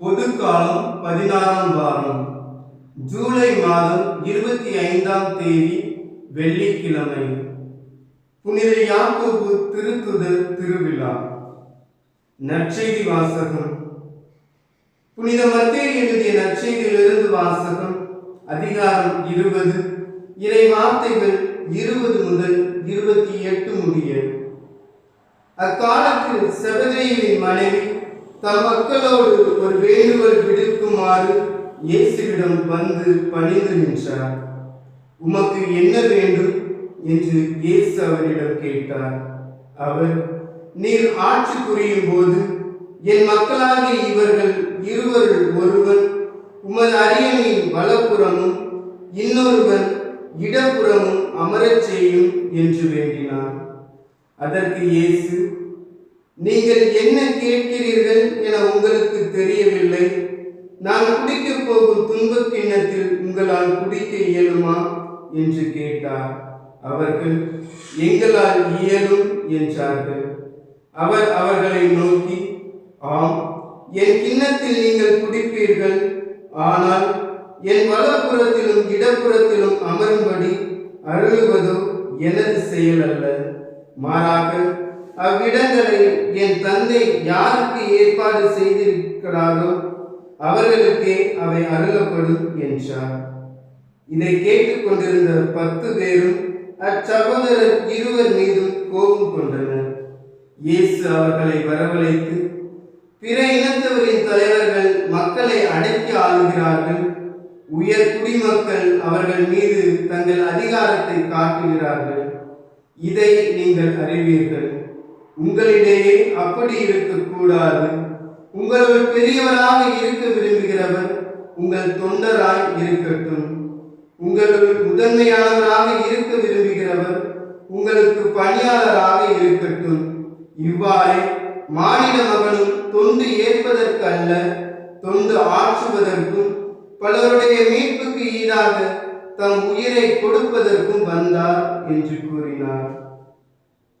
பொதுக்காலம் பதினாறாம் வாரம். ஜூலை மாதம் இருபத்தி ஐந்தாம் தேதி வெள்ளிக்கிழமை. புனித யாக்கோபு திருத்துதல் திருவிழா. நற்செய்தி வாசகம். புனித மத்திய எழுதிய நற்செய்தியிலிருந்து வாசகம் அதிகாரம் இருபது. இறை வார்த்தைகள் இருபது முதல் இருபத்தி எட்டு முடிய. அக்காலத்தில் செபதேயுவின் மனைவி தம் மக்களோடு ஒரு வேண்டுகோள் விடுக்குமாறு இயேசுவிடம் வந்து பணிந்து நின்றார். உமக்கு என்ன வேண்டும்? என்று இயேசு அவரிடம் கேட்டார். அவர் நீர் ஆட்சி புரியும் போது என் மக்களாகிய இவர்கள் இருவருள் ஒருவன் உமது அரியணையின் வலப்புறமும் இன்னொருவன் இடப்புறமும் அமரச் செய்யும் என்று வேண்டினார். அதற்கு இயேசு நீங்கள் என்ன கேட்கிறீர்கள் என உங்களுக்கு தெரியவில்லை. நான் குடிக்கப் போகும் துன்பக் கிண்ணத்தில் உங்களால் குடிக்க இயலுமா? என்று கேட்டார். அவர்கள் எங்களால் இயலும் என்றார்கள். அவர் அவர்களை நோக்கி ஆம் என் கிண்ணத்தில் நீங்கள் குடிப்பீர்கள். ஆனால் என் வலப்புறத்திலும் இடப்புறத்திலும் அமரும்படி அருளுவதோ எனது செயல் அல்ல. மாறாக அவ்விடங்களை என் தந்தை யாருக்கு ஏற்பாடு செய்திருக்கிறாரோ அவர்களுக்கே அவை அருளப்படும் என்றார். இதை கேட்டுக்கொண்டிருந்த பத்து பேரும் அச்சகோதரர் இருவர் மீதும் கோபம் கொண்டனர். இயேசு அவர்களை வரவழைத்து பிற இனத்தவரின் தலைவர்கள் மக்களை அடக்கி ஆளுகிறார்கள். உயர் குடிமக்கள் அவர்கள் மீது தங்கள் அதிகாரத்தை காட்டுகிறார்கள். இதை நீங்கள் அறிவீர்கள். உங்களிடையே அப்படி இருக்கக்கூடாது. உங்களோட பெரியவராக இருக்க விரும்புகிறவர் உங்கள் தொண்டராய் இருக்கட்டும். உங்களுள் முதன்மையானவராக இருக்க விரும்புகிறவர் உங்களுக்கு பணியாளராக இருக்கட்டும். இவ்வாறே மாநில மகனும் தொண்டு ஏற்பதற்கு அல்ல தொண்டு ஆற்றுவதற்கும் பலருடைய மீட்புக்கு ஈடாக தம் உயிரை கொடுப்பதற்கும் வந்தார் என்று கூறினார்.